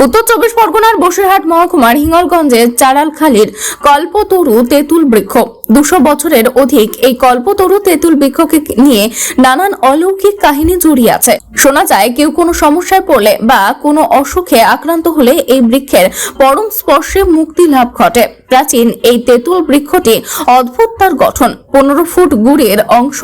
উত্তর চব্বিশ পরগনার বসিরহাট মহকুমার হিঙ্গলগঞ্জের চারালখালীর কল্পতরু তেঁতুল বৃক্ষ। দুশো বছরের অধিক এই কল্পতরু তেঁতুল বৃক্ষকে নিয়ে নানান অলৌকিক কাহিনী জড়িয়ে আছে। শোনা যায়, কেউ কোনো সমস্যায় পড়লে বা কোনো অসুখে আক্রান্ত হলে এই বৃক্ষের পরম স্পর্শে মুক্তি লাভ ঘটে। প্রাচীন এই তেঁতুল বৃক্ষটি অদ্ভুত তার গঠন। পনেরো ফুট গুড়ের অংশ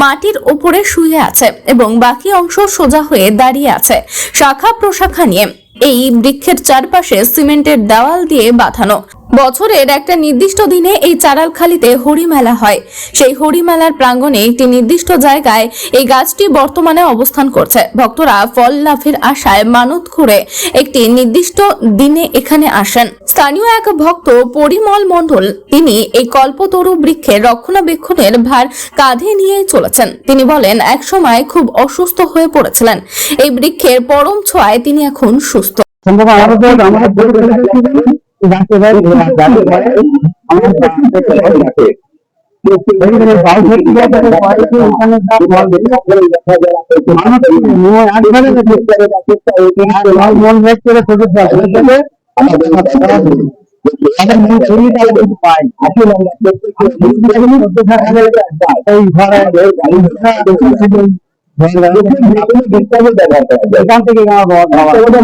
মাটির ওপরে শুয়ে আছে এবং বাকি অংশ সোজা হয়ে দাঁড়িয়ে আছে। শাখা প্রশাখা নিয়ে এই বৃক্ষের চারপাশে সিমেন্টের দেওয়াল দিয়ে বাঁধানো। বছরের একটা নির্দিষ্ট দিনে এই চারালখালিতে হরি মেলা হয়। সেই হরি মেলার প্রাঙ্গণে একটি নির্দিষ্ট জায়গায় এই গাছটি বর্তমানে অবস্থান করছে। ভক্তরা ফল লাভের আশায় মানত করে একটি নির্দিষ্ট দিনে এখানে আসেন। স্থানীয় এক ভক্ত পরিমল মণ্ডল, তিনি এই কল্পতরু বৃক্ষের রক্ষণাবেক্ষণের ভার কাঁধে নিয়ে চলেছেন। তিনি বলেন এক সময় খুব অসুস্থ হয়ে পড়েছিলেন। এই বৃক্ষের পরম ছোঁয়ায় তিনি এখন সুস্থ। যাতে বাড়িতে এখানে যা ফল মানুষ একবারে আর ভেদ করে খুঁজে পায় আমাদের শরীরটা একটু পাই এই ঘরে এখান থেকে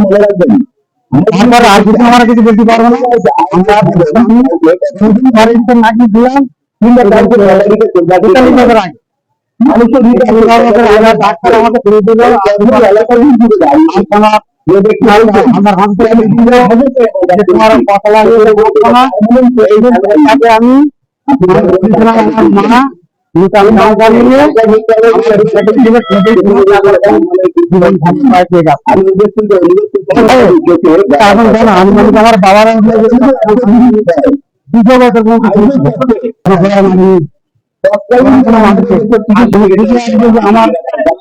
মনে রাখবেন আমার আর কিছু আমার কিছু বলতে পারব না। আমরা দুদিন ঘরে ভিতর নাকি দিলাম তিনটা তারপর তেতাল্লিশ হাজার ডাক্তার আমাকে ফিরে দিল আমার হাত থেকে তোমার কথা লাগে আমি মা আমি নাম জানিয়ে এখন জানো আমি মানে আমার বাবার আমার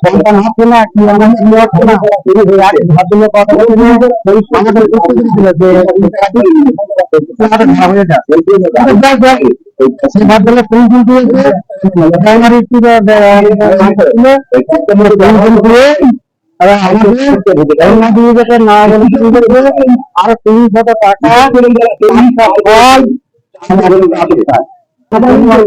সন্তান হচ্ছে না কি আমার ছেলে হচ্ছে না। ভাবলে কথা সে ভাবলে ফোন ফোন দিয়েছে প্রাইমারি স্কুলে দিয়ে আর তিন শত টাকা? আমার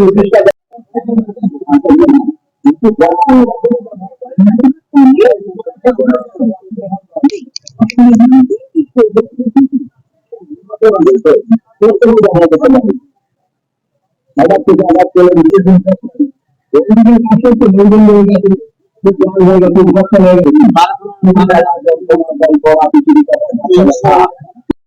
থেকে